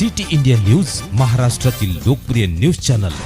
City India news महाराष्ट्रातील लोकप्रिय news channel.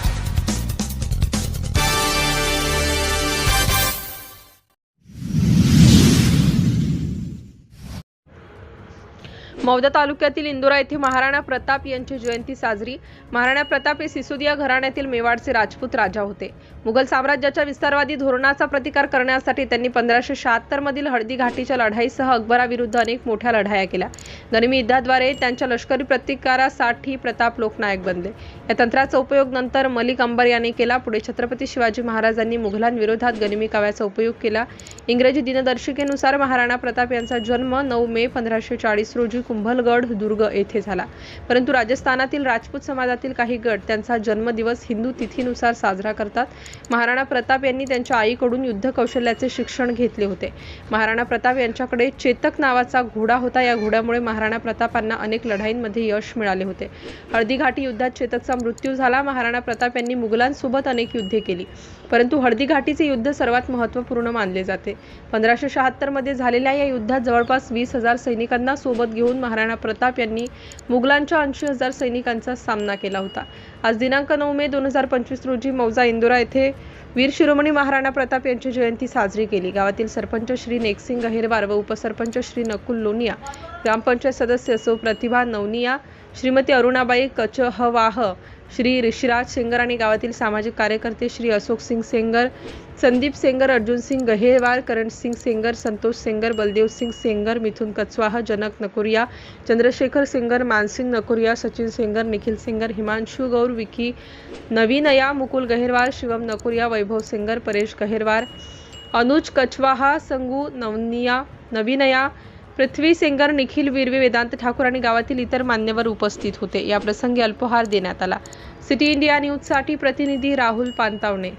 Mauda तालुक्यातील इंदोरा येथे महाराणा प्रताप यांची जयंती साजरी. महाराणा प्रताप हे सिसोदिया घराण्यातील मेवाडचे राजपूत राजा होते. मुघल साम्राज्याच्या विस्तारवादी धोरणाचा प्रतिकार करण्यासाठी त्यांनी पंधराशे शहात्तर मधील हळदी घाटीच्या लढाईसह अकबराविरुद्ध अनेक मोठ्या लढाया केल्या. नरमी युद्धाद्वारे त्यांच्या लष्करी प्रतिकारासाठी प्रताप लोकनायक बनले. या तंत्राचा उपयोग नंतर मलिक अंबर यांनी केला. पुढे छत्रपती शिवाजी महाराजांनी मुघलांविरोधात गनिमी काव्याचा उपयोग केला. इंग्रजी दिनदर्शिकेनुसार महाराणा प्रताप यांचा जन्म नऊ मे पंधराशे चाळीस रोजी कुंभलगड दुर्ग येथे झाला. परंतु राजस्थानातील राजपूत समाजातील काही गट त्यांचा जन्मदिवस हिंदू तिथीनुसार साजरा करतात. महाराणा प्रताप यांनी त्यांच्या आईकडून युद्ध कौशल्याचे शिक्षण घेतले होते. महाराणा प्रताप यांच्याकडे चेतक नावाचा घोडा होता. या घोड्यामुळे महाराणा प्रतापांना अनेक लढाईंमध्ये यश मिळाले होते. हळदीघाटी युद्धात चेतकचा मृत्यू झाला. महाराणा प्रताप यांनी मुघलांसोबत अनेक युद्धे केली. परंतु हळदीघाटीचे युद्ध सर्वात महत्त्वपूर्ण मानले जाते. पंधराशे शहात्तरमध्ये झालेल्या या युद्धात जवळपास वीस हजार सैनिकांना सोबत घेऊन महाराणा प्रताप यांनी मुघलांच्या ऐंशी हजार सैनिकांचा सामना केला होता. आज दिनांक नऊ मे दोन हजार पंचवीस रोजी मौजा इंदोरा येथे वीर शिरोमणी महाराणा प्रताप यांची जयंती साजरी केली. गावातील सरपंच श्री नेकसिंग अहिरवार व उपसरपंच श्री नकुल लोनिया ग्रामपंचायत सदस्य सौ प्रतिभा नवनिया श्रीमती अरुणाबाई कचहवाह श्री ऋषिराज सेंगर आणि गावातील सामाजिक कार्यकर्ते श्री अशोक सिंग सेंगर संदीप सेंगर अर्जुन सिंग गहेवार करण सिंग सेंगर संतोष सेंगर बलदेव सिंग सेंगर मिथुन कचवाह जनक नकुरिया चंद्रशेखर सेंगर मानसिंग नकोरिया सचिन सेंगर निखिल सेंगर हिमांशु गौर विकी नवीनया मुकुल गहेरवार शिवम नकुरिया वैभव सेंगर परेश गहेरवार अनुज कचवाहा संगू नवनिया नवीनया पृथ्वी सेंगर निखिल विरवे वेदांत ठाकूर आणि गावातील इतर मान्यवर उपस्थित होते. या प्रसंगी अल्पहार देण्यात आला. सिटी इंडिया न्यूजसाठी प्रतिनिधी राहुल पानतावणे.